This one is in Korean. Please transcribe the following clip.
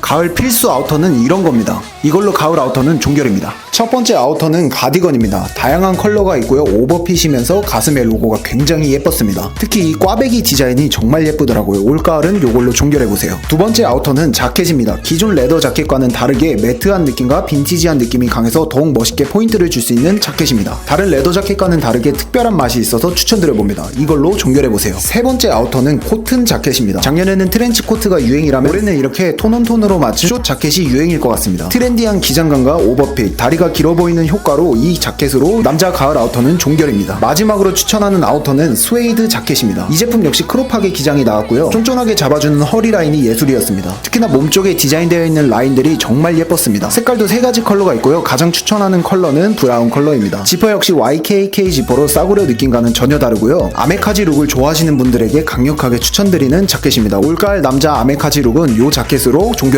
가을 필수 아우터는 이런 겁니다. 이걸로 가을 아우터는 종결입니다. 첫 번째 아우터는 가디건입니다. 다양한 컬러가 있고요. 오버핏이면서 가슴에 로고가 굉장히 예뻤습니다. 특히 이 꽈배기 디자인이 정말 예쁘더라고요. 올가을은 이걸로 종결해보세요. 두 번째 아우터는 자켓입니다. 기존 레더 자켓과는 다르게 매트한 느낌과 빈티지한 느낌이 강해서 더욱 멋있게 포인트를 줄 수 있는 자켓입니다. 다른 레더 자켓과는 다르게 특별한 맛이 있어서 추천드려봅니다. 이걸로 종결해보세요. 세 번째 아우터는 코튼 자켓입니다. 작년에는 트렌치 코트가 유행이라면 올해는 이렇게 톤온톤 으로 맞춘 숏 자켓이 유행일 것 같습니다. 트렌디한 기장감과 오버핏, 다리가 길어 보이는 효과로 이 자켓으로 남자 가을 아우터는 종결입니다. 마지막으로 추천하는 아우터는 스웨이드 자켓입니다. 이 제품 역시 크롭하게 기장이 나왔고요. 쫀쫀하게 잡아주는 허리 라인이 예술이었습니다. 특히나 몸쪽에 디자인되어 있는 라인들이 정말 예뻤습니다. 색깔도 세 가지 컬러가 있고요. 가장 추천하는 컬러는 브라운 컬러입니다. 지퍼 역시 YKK 지퍼로 싸구려 느낌과는 전혀 다르고요. 아메카지 룩을 좋아하시는 분들에게 강력하게 추천드리는 자켓입니다. 올가을 남자 아메카지 룩은 이 자켓으로 종결해